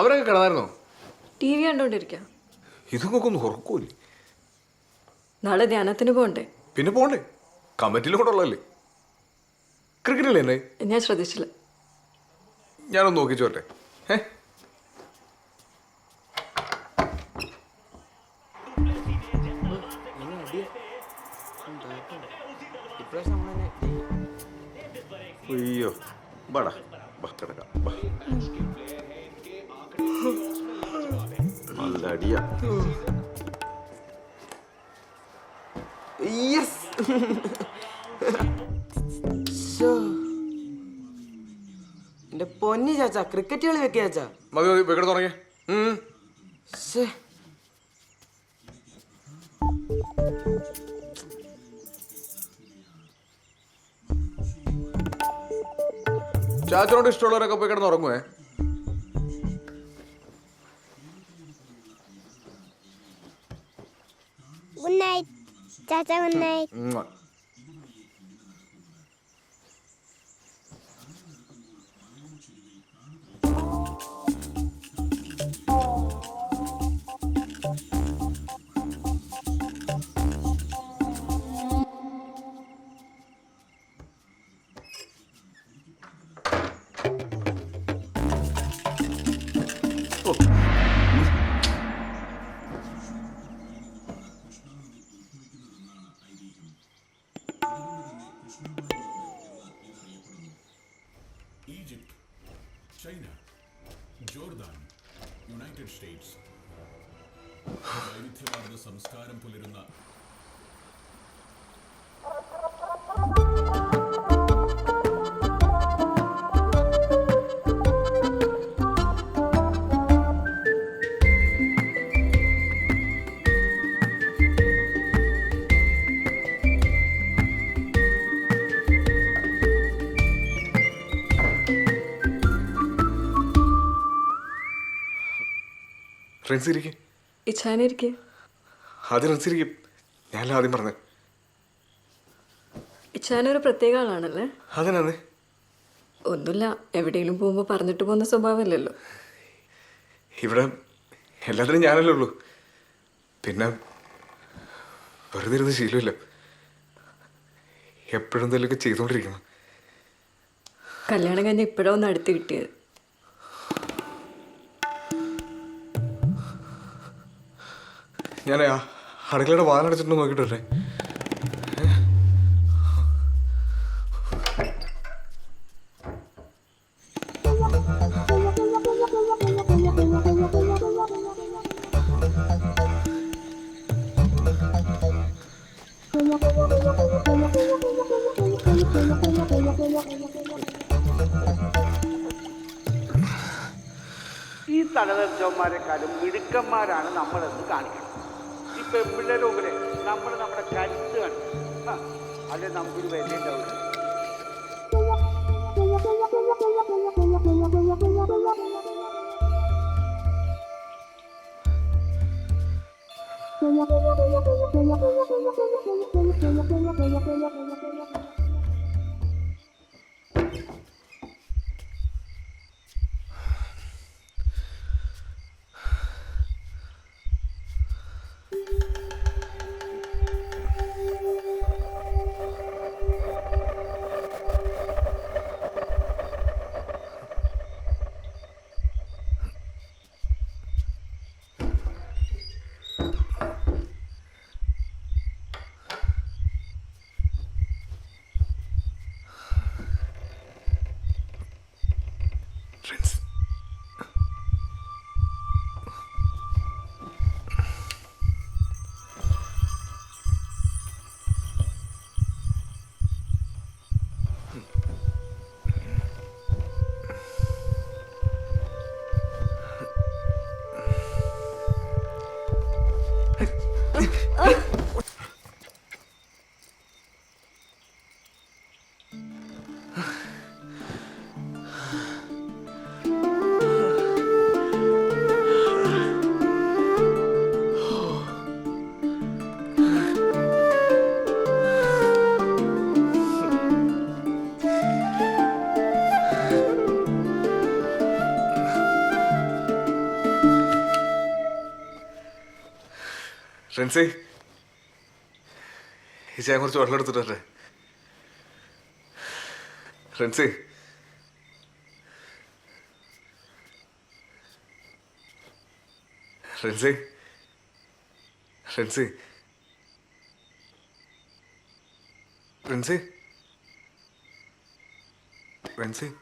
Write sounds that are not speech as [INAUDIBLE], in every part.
അവരൊക്കെ കിടന്നായിരുന്നോ? T V കണ്ടോണ്ടിരിക്കാം. ഒന്ന് ഉറക്കൂല്ലേ? നാളെ ധ്യാനത്തിന് പോകണ്ടേ പിന്നെ പോണ്ടേ? കമ്മിറ്റിയിൽ കൂടെ ഉള്ളതല്ലേ? ക്രിക്കറ്റല്ലേ എന്നെ ഞാൻ ശ്രദ്ധിച്ചില്ല. ഞാനൊന്ന് നോക്കിച്ചു വരട്ടെ. ഏ അയ്യോ ബാടാ ബാ കിടക്കാം നല്ല അടിയാ യെസ് എന്റെ പൊന്നി ചാച്ചാ ക്രിക്കറ്റ് കളി വെക്കുക ചാച്ചാ. മതി മതി വെക്കട തുടങ്ങിയേ. ചാച്ചനോട് ഇഷ്ടമുള്ളവരൊക്കെ പോയി കിടന്ന് ഉറങ്ങുവേ. have a mm. nice. China Jordan United States വൈവിധ്യമാർന്ന സംസ്കാരം പുലരുന്ന ഫ്രണ്ട്സ് ഇരിക്കും ഇച്ഛാനിരിക്കെ ആദ്യം ഫ്രണ്ട്സ് ഇരിക്കും ഞാനല്ല ആദ്യം പറഞ്ഞത് ഇച്ഛാനൊരു പ്രത്യേക ആളാണല്ലേ? അതിനാന്ന് ഒന്നുമില്ല. എവിടെയെങ്കിലും പോകുമ്പോൾ പറഞ്ഞിട്ട് പോകുന്ന സ്വഭാവമല്ലല്ലോ. ഇവിടെ എല്ലാത്തിനും ഞാനല്ലേ ഉള്ളൂ. പിന്നെ വെറുതെ ഇരുന്ന് ശീലമില്ല. എപ്പോഴും എന്തെങ്കിലുമൊക്കെ ചെയ്തുകൊണ്ടിരിക്കണം കല്യാണം കഴിഞ്ഞ് ഇപ്പോഴാ ഒന്ന് അടുത്ത് കിട്ടിയത്. ഞാൻ ആ അടുക്കളയുടെ വാലടച്ചിട്ടുണ്ടോ നോക്കിയിട്ട് വരേ ഈ തലതെറിച്ചവന്മാരെക്കാളും മിടുക്കന്മാരാണ് നമ്മളെന്ന് കാണിക്കണം. പെമ്പിള്ളേരുടെ നമ്മൾ നമ്മുടെ കരുത്ത് കണ്ടു അല്ലെ നമുക്കൊരു വില ഉണ്ടാവില്ല Thank [LAUGHS] you. ഫ്രണ്ട്സേ. ഈ കുറച്ച് വെള്ളം എടുത്തിട്ട് വരട്ടെ. ഫ്രണ്ട്സേ. ഫ്രണ്ട്സേ. ഫ്രണ്ട്സേ. ഫ്രണ്ട്സേ. ഫ്രണ്ട്സേ.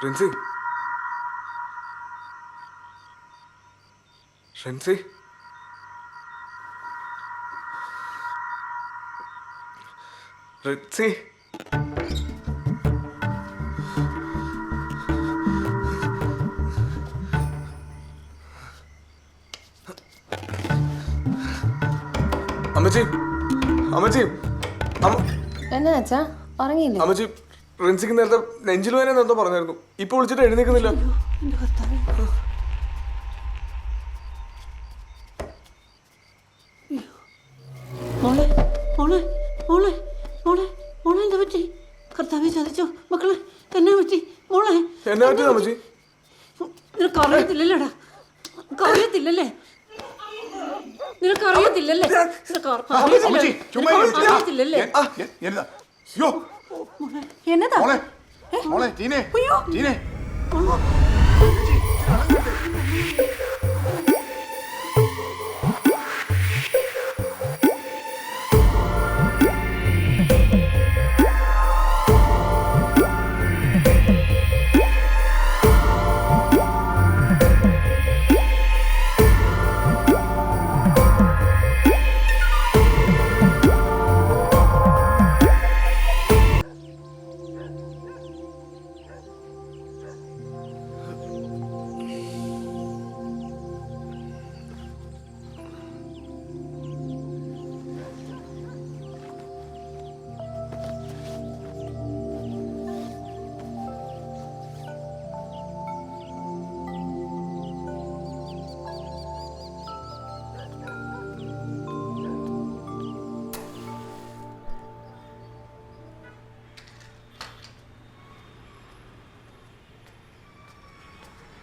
ഫ്രണ്ട്സേ. ഫ്രണ്ട്സേ ഫ്രണ്ട്സേ അമ്മച്ചി അമ്മച്ചി അമ്മ എന്നാ അച്ഛാ? ഉറങ്ങിയില്ലേ? അമ്മച്ചി റിൻസിക്ക് നേരത്തെ നെഞ്ചിൽ വേന എന്തോ പറഞ്ഞായിരുന്നു. ഇപ്പൊ വിളിച്ചിട്ട് എഴുന്നേക്കുന്നില്ല എന്നെ പറ്റി മോളെ എന്നെ പറ്റി അമ്മച്ചി നിനക്ക് അറിയത്തില്ലല്ലേടാ? അറിയത്തില്ലല്ലേ? നിനക്ക് അറിയത്തില്ലല്ലേ? നിനക്ക് അറിയത്തില്ലല്ലേ? എന്നതാ? അയ്യോ.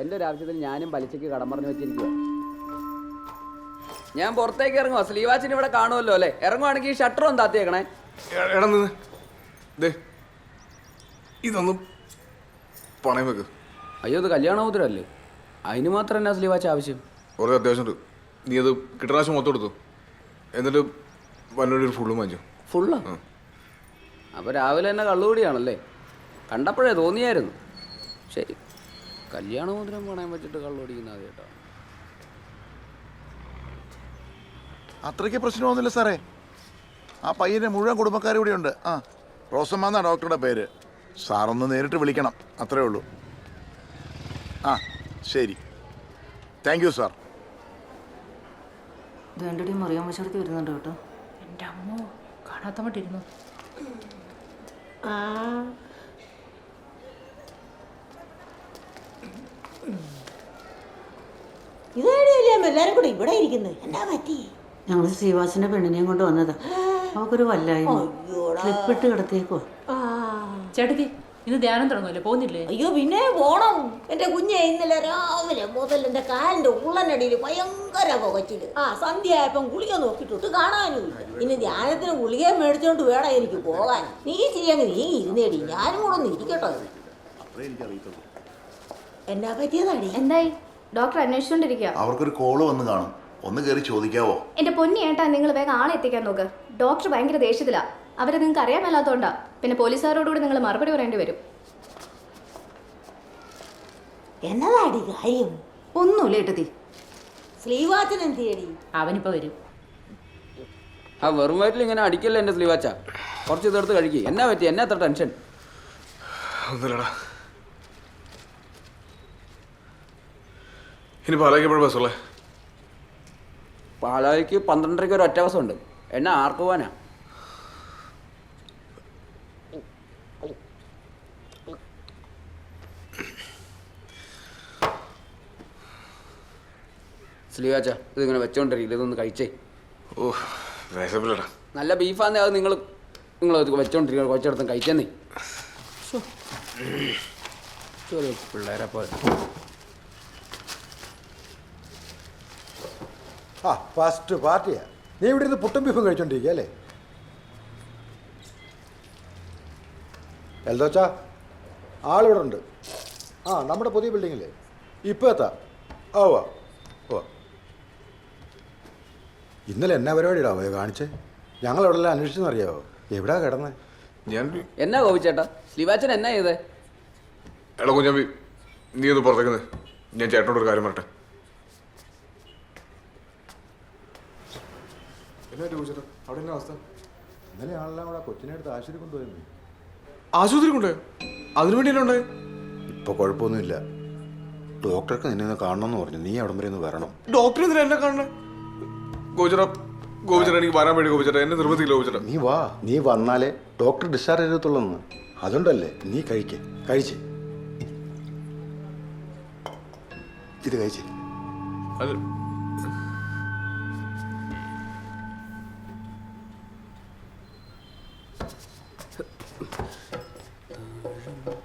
എന്റെ ഒരു ആവശ്യത്തിന് ഞാനും പലിശയ്ക്ക് കടം പറഞ്ഞു വെച്ചിരിക്കുക ഞാൻ പുറത്തേക്ക് ഇറങ്ങുവാ. സ്ലീവാച്ചിന് ഇവിടെ കാണുമല്ലോ അല്ലേ? ഇറങ്ങുവാണെങ്കിൽ ഈ ഷട്ടർ ഒന്ന് താത്തിയേക്കണേ. എടാ നിന്ന്. ദേ ഇതൊന്നും പണയം വെക്ക്. അയ്യോ ഇത് കല്യാണോത്തരല്ലേ അതിന് മാത്രം എന്നാ സ്ലീവാച്ച് ആവശ്യം? കുറേ അത്യാവശ്യമുണ്ട്. നീ അത് കിട്ടാശം മൊത്തം എടുത്തു. എന്നിട്ട് വന്നോടി ഒരു ഫുള്ളും വാങ്ങിച്ചു. ഫുള്ളാ? അപ്പോൾ രാവിലെ തന്നെ കള്ളുകൂടിയാണല്ലേ കണ്ടപ്പോഴേ തോന്നിയായിരുന്നു. ശരി. കല്യാണമോതിരം പണയം വെച്ചിട്ട് കള്ളോടിക്കുന്ന ആദ്യമായിട്ടാണ് അത്രയ്ക്ക് പ്രശ്നമൊന്നുമില്ല സാറേ. ആ പയ്യന്റെ മുഴുവൻ കുടുംബക്കാരും ഇവിടെ ഉണ്ട് ആ റോസമ്മ എന്നാ ഡോക്ടറുടെ പേര്. സാറൊന്ന് നേരിട്ട് വിളിക്കണം അത്രേ ഉള്ളൂ. ആ ശരി. താങ്ക് യു സാർ വേണ്ടടി മറിയാൻ വരുന്നുണ്ട് കേട്ടോ. എന്റെ അമ്മോ കാണാത്ത മട്ടിരുന്നു ഇതേടിയല്ലേ എല്ലാരും കൂടെ ഇവിടെ ഇരിക്കുന്നത് എന്നാ പറ്റി? ഞങ്ങൾ ശ്രീവാസിന്റെ പെണ്ണിനെയും കൊണ്ട് വന്നതാ. അവക്കൊരു വല്ലായ്മ. ക്ലിപ്പിട്ട് കിടത്തിയേക്കോ ചേട്ടത്തി ഇന്ന് ധ്യാനം തുടങ്ങുമല്ലേ പോകുന്നില്ലേ അയ്യോ പിന്നെ പോണം. എന്റെ കുഞ്ഞെ ഇന്നലെ രാവിലെ മുതൽ എന്റെ കാലിന്റെ ഉള്ളനടിയിൽ ഭയങ്കര പുകച്ചിൽ. ആ സന്ധ്യയായപ്പം ഗുളിക നോക്കിയിട്ടിട്ട് കാണാനും ഇല്ല. ഇനി ധ്യാനത്തിന് ഗുളിക മേടിച്ചോണ്ട് വേണം എനിക്ക് പോകാൻ. നീ ചെയ്യാൻ നീ ഇരുന്നേടി. ഞാനും കൂടെ ഒന്ന് ഇരിക്കട്ടോ. എന്നാ പറ്റിയതാടി? എന്തായി? ഡോക്ടർ അന്വേഷിച്ചോണ്ടിരിക്കുക അവർക്കൊരു കോൾ വന്ന് കാണും. ഒന്ന് കയറി ചോദിക്കാവോ? എന്റെ പൊന്നി ഏട്ടാ നിങ്ങൾ വേഗം ആളെ എത്തിക്കാൻ നോക്ക്. ഡോക്ടർ ഭയങ്കര ദേഷ്യത്തിലാ. അവരെ നിങ്ങൾക്ക് അറിയാൻ മേലാത്തോണ്ടാ. പിന്നെ പോലീസുകാരോടുകൂടി നിങ്ങൾ മറുപടി പറയേണ്ടി വരും. എന്നതാടി കാര്യം? ഒന്നുമില്ല ഏട്ടത്തി. ശ്രീവാച്ചൻ എന്തിയടി? അവനിപ്പോ വരും. ആ വെറും വയറ്റിൽ ഇങ്ങനെ അടിക്കല്ലേ എന്റെ സ്ലീവാച്ച? കുറച്ച് തീർത്ത് കഴിക്കുക എന്നാ പറ്റി? എന്നാ അത്ര ടെൻഷൻ? ഒന്നുമില്ലടാ. ഇനി പാലാക്കിയപ്പോഴ ബസ്സുള്ളേ പാലായിക്ക് പന്ത്രണ്ടരയ്ക്ക് ഒരു ഒറ്റ ബസ്സുണ്ട് എന്നെ ആർക്ക് പോവാനാ? സ്ലീവാച്ച ഇതിങ്ങനെ വെച്ചോണ്ടിരിക്കില്ല ഇതൊന്ന് കഴിച്ചേ. ഓ വിശപ്പില്ലടാ നല്ല ബീഫാന്നേ അത് നിങ്ങൾ നിങ്ങൾ വെച്ചോണ്ടിരിക്കുക കുറച്ചിടത്തും കഴിച്ചെന്നേ. പിള്ളേരെ പോലെ. ആ ഫസ്റ്റ് പാർട്ടിയാ. നീ ഇവിടെ ഇരുന്ന് പുട്ടും ബീഫും കഴിച്ചോണ്ടിരിക്കുക അല്ലേ? എൽദോച്ചാ ആളിവിടെ ഉണ്ട്. ആ നമ്മുടെ പുതിയ ബിൽഡിങ്ങില്ലേ? ഇപ്പോൾ എത്താ. ആ വാ ഇന്നലെ എന്നാ പരിപാടിയിടാ പോയോ കാണിച്ചേ? ഞങ്ങൾ അവിടെ എല്ലാം അന്വേഷിച്ചെന്നറിയാവോ? എവിടാ കിടന്നേ? ഞാൻ എന്നാ ഗോപിച്ചേട്ടാ? സ്ലീവാച്ചൻ എന്നാ ചെയ്തേ? എടാ കുഞ്ഞാമ്പി നീ ഒന്ന് പുറത്തേക്കുന്നേ. ഞാൻ ചേട്ടനോട് ഒരു കാര്യം പറട്ടെ എന്നാ ചോദിച്ചേട്ടാ? അവിടെ എന്നാ അവസ്ഥ? ഇന്നലെ ആളെല്ലാം കൂടെ കൊച്ചിനെ എടുത്ത് ആശുപത്രി കൊണ്ടുപോയിരുന്നു ആശുപത്രി കൊണ്ടേ? അതിനു വേണ്ടി എന്നാ ഉണ്ടായി ഇപ്പോൾ കുഴപ്പമൊന്നുമില്ല. ഡോക്ടർക്ക് നിന്നെ ഒന്ന് കാണണമെന്ന് പറഞ്ഞു. നീ അവിടം വരെ ഒന്ന് വരണം. ഡോക്ടർ എന്തിനാ എന്നെ കാണണേ? ഗോചര ഗോപിച്ചേട്ടാ എനിക്ക് വരാൻ വേണ്ടി ഗോപിച്ചേട്ടാ. എന്നെ നിർബന്ധിക്കില്ല ഗോപിച്ചേട്ടാ. നീ വാ. നീ വന്നാലേ ഡോക്ടർ ഡിസ്ചാർജ് അതുകൊണ്ടല്ലേ നീ കഴിക്ക്. കഴിച്ച്. ഇത് കഴിച്ചേ. അത്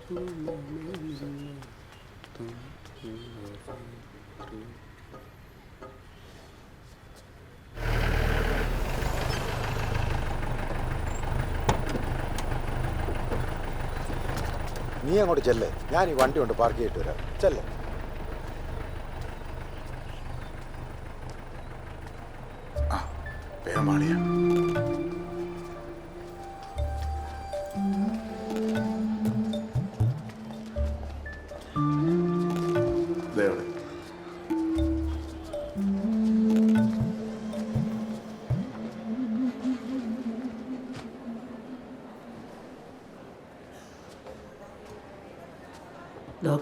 നീ അങ്ങോട്ട് ചെല്ലേ. ഞാൻ ഈ വണ്ടി കൊണ്ട് പാർക്ക് ചെയ്തിട്ട് വരാം. ചെല്ലേ. വേഗം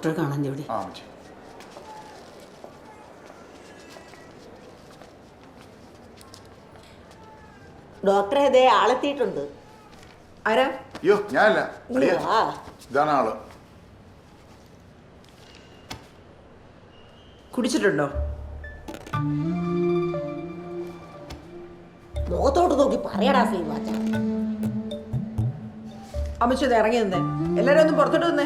ഡോക്ടറെ കാണാൻ ഇവിടെ ആ അമ്മച്ചി ഡോക്ടറെ ഇതേ ആളെത്തിയിട്ടുണ്ട്. ആരാ? അയ്യോ ഞാനല്ല. അളിയാ. വാ. ഇതാണ് ആൾ. കുടിച്ചിട്ടുണ്ടോ? മുഖത്തോട്ട് നോക്കി പറയടാ ശ്രീവാച്ച അമ്മച്ചത് ഇറങ്ങി നിന്നേ എല്ലാരും ഒന്ന് പുറത്തോട്ട് വന്നേ.